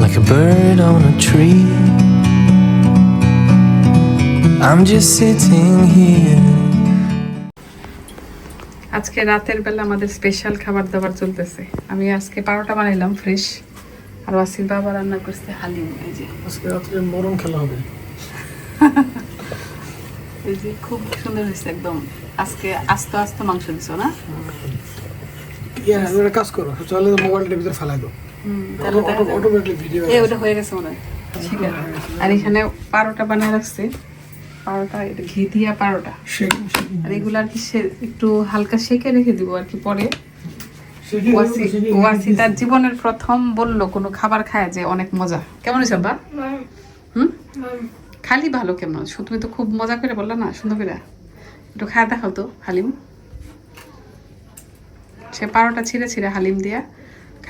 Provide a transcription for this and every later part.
like a bird on a tree. I'm just sitting here. আজকে রাতের বেলা আমাদের special খাবার দাবার চলতেছে। আমি আজকে পারোটা বানাইলাম ফ্রেশ আর ওয়াসির বাবা রান্না করছে হালিম। এই যে। আজকে রাত্রে মরণ খেলা হবে। এই যে খুব সুন্দর হয়েছে একদম। আজকে আস্তে আস্তে মাংস দিছো না? ইয়া একটা কাজ করো। চলে মোবাইলটার ভিতরে ফেলাই দাও। হুম, তাহলে দেখা যাবে। অটোমেটিক ভিডিও এ ওটা হয়ে গেছে মনে হয়। ঠিক আছে। আর এখানে পারোটা বানিয়ে রাখছি। পারোটা এটা ঘি দিয়া পারোটা। আর এগুলো আর কি একটু হালকা সেকে রেখে দিব আর কি পরে। ওয়াসি ওয়াসি তার জীবনের প্রথম বলল কোনো খাবার খায় যে অনেক মজা। কেমন হয়েছে বা হুম? খালি ভালো কেমন? তুমি তো খুব মজা করে বললা না সুন্দর করে। একটু খায় দেখাও তো হালিম। সে পারোটা ছিঁড়ে ছিঁড়ে হালিম দিয়া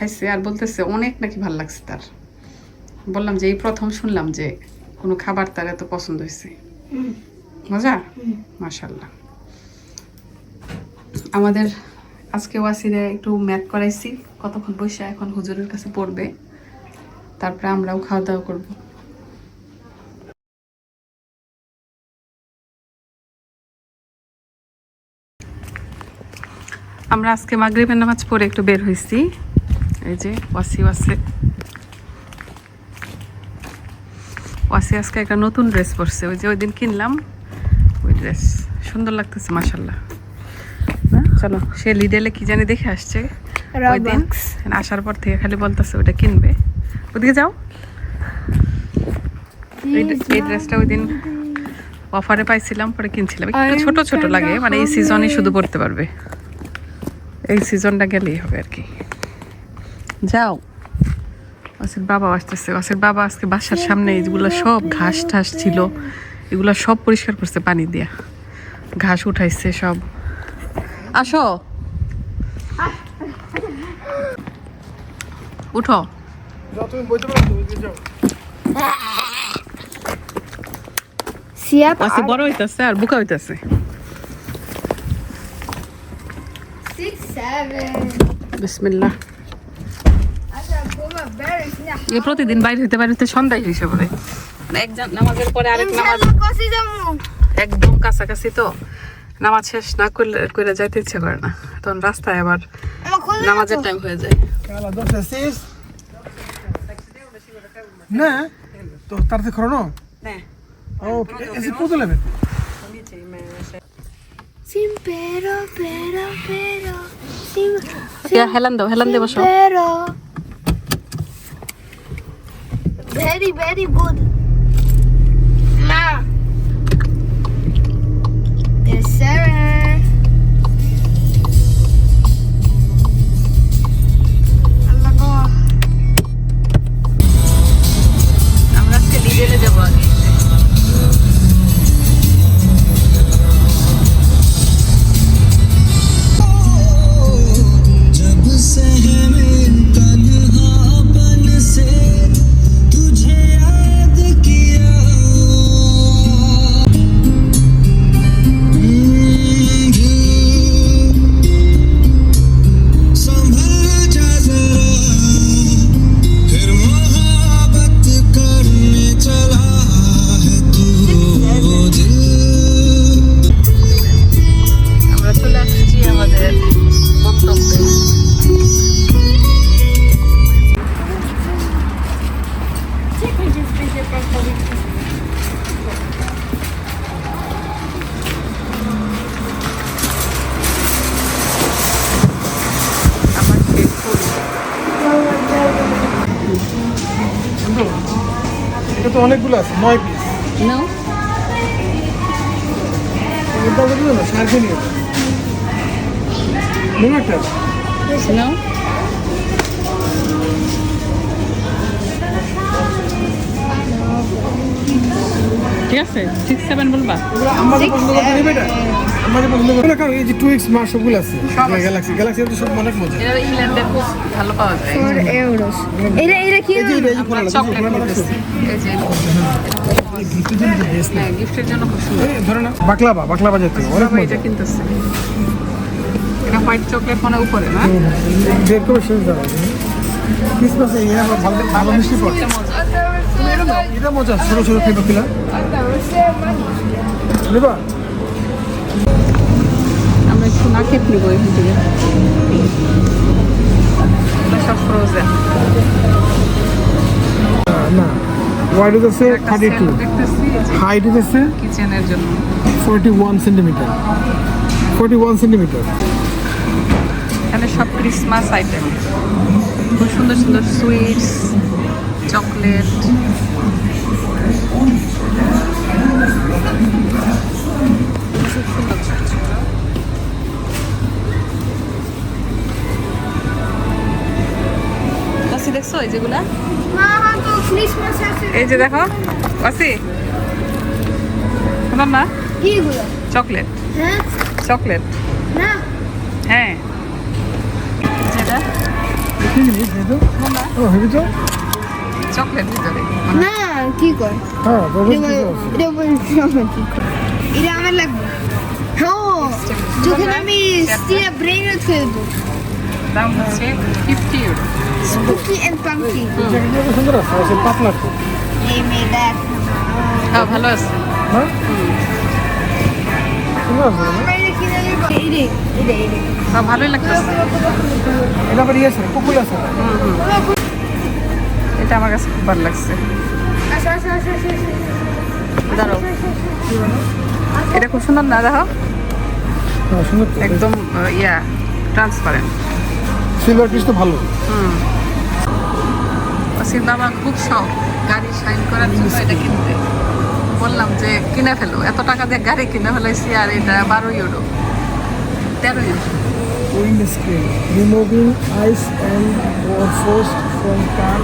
খাইছে আর বলতেছে অনেক নাকি ভালো লাগছে তার? বললাম যে এই প্রথম শুনলাম যে কোনো খাবার তার এত পছন্দ হয়েছে। মজা? মাশাল্লাহ আমাদের আজকে ওয়াসিরে একটু ম্যাথ করাইছি কতক্ষণ বসে এখন হুজুরের কাছে পড়বে। তারপরে আমরাও খাওয়া দাওয়া করব। আমরা আজকে মাগরিবের নামাজ পড়ে একটু বের হয়েছি এই যে ওয়াসি ওয়াসে। ওয়াসি আজকে একটা নতুন ড্রেস পরছে। ওই যে ওই দিন কিনলাম ওই ড্রেস সুন্দর লাগতেছে মাসাল্লাহ চলো সে লিডেলে কি জানি দেখে আসছে। ওই দিন আসার পর থেকে খালি বলতেছে ওটা কিনবে। ওদিকে যাও। এই এই ড্রেসটা ওই দিন অফারে পাইছিলাম পরে কিনছিলাম। একটু ছোট ছোট লাগে মানে এই সিজনে শুধু পড়তে পারবে। এই সিজনটা গেলেই হবে আর কি। যাও। ওয়াসির বাবা আসতেছে। ওয়াসির বাবা আজকে বাসার সামনে এইগুলো সব ঘাস ঠাস ছিল। এগুলো সব পরিষ্কার করছে পানি দিয়া। ঘাস উঠাইছে সব। আসো। উঠো। ওয়াসি বড় হইতাছে আর বুকা হইতাছে। বিসমিল্লাহ। প্রতিদিন বাইরে হইতে বাইরে হইতে সন্ধ্যায় হিসেবে পড়ে মানে একজন নামাজের পরে আরেক নামাজ. একদম কাছাকাছি তো নামাজ শেষ না করলে করে যাইতে ইচ্ছে করে না তখন রাস্তায় আবার নামাজের টাইম হয়ে যায়. Sin pero, pero, pero. Sin, ইয়া হেলান দাও হেলান দিয়ে বসো pero. Very, very good. এটা তো অনেকগুলো আছে নয় পিস নাও এটা বুঝলো না সার্ভে নিয়ে নাও ঠিক আছে? সিক্স সেভেন বলবা? এগুলো আমাদের পছন্দ করতে নেবে এটা আমাদের পছন্দ করতে কারণ এই যে টু এক্স মার সবগুলো আছে গ্যালাক্সি গ্যালাক্সি তো সব অনেক মজা। এটা ইংল্যান্ডে খুব ভালো পাওয়া যায়। Four euros. Era, era que এই যে এই যে চকলেট খোলা লাগছে। নিতেছি এই যে হ্যাঁ গিফটের জন্য খুব সুন্দর। ধরে না। বাকলাবা বাকলাবা জাতীয় অনেক মজা এটা কিনতেছে। এটা হোয়াইট চকলেট মানে উপরে না? বের করে শেষ দাঁড়াবে ক্রিসমাসে এরা ভালো ভালো মিষ্টি পড়ে। এটা মজা ছোট ছোট ফেটো কিলা নেবা আমরা একটু না খেপ নিবো এখান থেকে সব ফ্রোজেন না ওয়াইড হচ্ছে থার্টি টু হাইট হচ্ছে কিচেনের জন্য forty one centimetre forty one centimetre এখানে সব ক্রিসমাস আইটেম খুব সুন্দর সুন্দর সুইটস চকলেট। দেখছ এই যেগুলা? মা তো ক্রিসমাস আছে। এই যে দেখো বাসি শোনার না চকলেট। হ্যাঁ? চকলেট। না। হ্যাঁ। যেটা যেহেতু ও চকলেট ভিতরে। না কি কর? হ্যাঁ এটা এটা আমার লাগবে। হ্যাঁ যখন আমি স্টিল ব্রেইন খেলব দাম হচ্ছে ফিফটি ইউরো এন্ড পাম্পকিন জ্যাকেটগুলো সুন্দর আছে পাতলা এই মে হ্যাঁ ভালো আছে। হ্যাঁ? ভালোই লাগতেছে। এটা আবার ইয়ে আছে কুকুল আছে। এটা আমার কাছে খুব ভালো লাগছে। দাঁড়াও। এটা খুব সুন্দর না দেখো হ্যাঁ একদম ইয়া ট্রান্সপারেন্ট সিলভার পিস তো ভালো। হুম। বাবা খুব শখ গাড়ি সাইন করার জন্য এটা কিনতে। বললাম যে কিনে ফেলো। এত টাকা দিয়ে গাড়ি কিনে ফেলাইছি আর এটা বারো ইউরো তেরো euro screen removing ice and or forced from car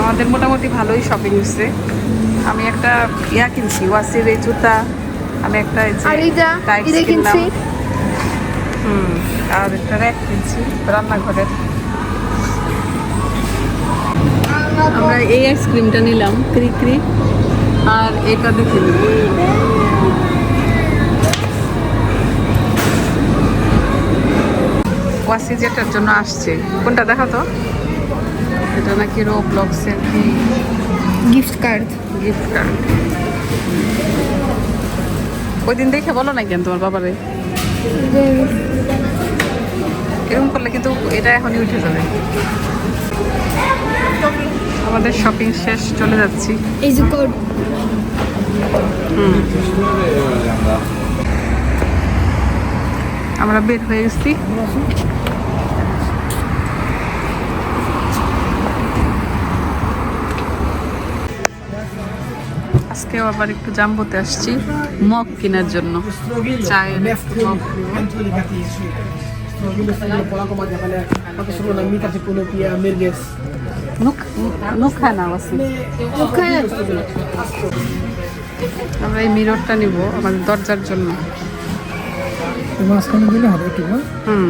আমাদের মোটামুটি ভালোই শপিং হচ্ছে। আমি একটা ইয়া কিনছি ওয়াসির এই জুতা। আমি একটা কিনলাম কিনছি। হুম আর একটা র্যাক কিনছি রান্নাঘরের। আমরা এই আইসক্রিমটা নিলাম ক্রিক্রি। আর এটা দেখে নিব ওয়াসি যেটার জন্য আসছে। কোনটা দেখো তো? এটা নাকি রো ব্লগসের কি? গিফট কার্ড গিফট কার্ড ওই দিন দেখে বলো না কেন তোমার বাবারে। এরকম করলে কিন্তু এটা এখনই উঠে যাবে। আমাদের শপিং শেষ চলে যাচ্ছি। এই যে কোড আমরা বের হয়ে গেছি। আজকেও আবার একটু জাম্বুতে আসছি, মগ কেনার জন্য। আমরা এই মিররটা নিব আমাদের দরজার জন্য। মাঝখানে দিলে হবে একটু না হুম।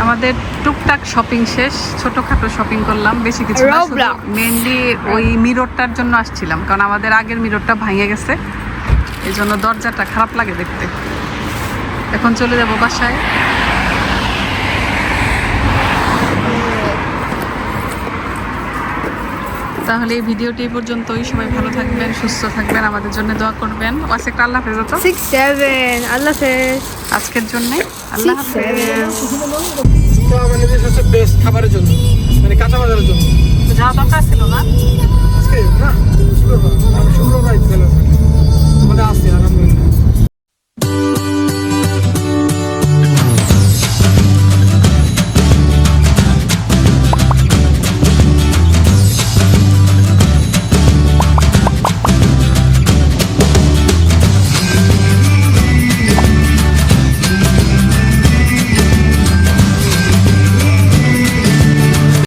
আমাদের টুকটাক শপিং শেষ ছোটখাটো শপিং করলাম বেশি কিছু না মেনলি ওই মিররটার জন্য আসছিলাম কারণ আমাদের আগের মিররটা ভাঙে গেছে। এই জন্য দরজাটা খারাপ লাগে দেখতে। এখন চলে যাব বাসায়। তাহলে এই ভিডিওটি এই পর্যন্তই। সবাই ভালো থাকবেন সুস্থ থাকবেন আমাদের জন্য দোয়া করবেন। ওয়াস একটা আল্লাহ হাফেজ তো সিক্স সেভেন আল্লাহ হাফেজ। আজকের জন্য আল্লাহ হাফেজ। হচ্ছে বেস্ট খাবারের জন্য মানে কাঁচা বাজারের জন্য। যাওয়া দরকার ছিল না। আজকে না শুক্রবার। আমি শুক্রবার আমাদের আসছে আরাম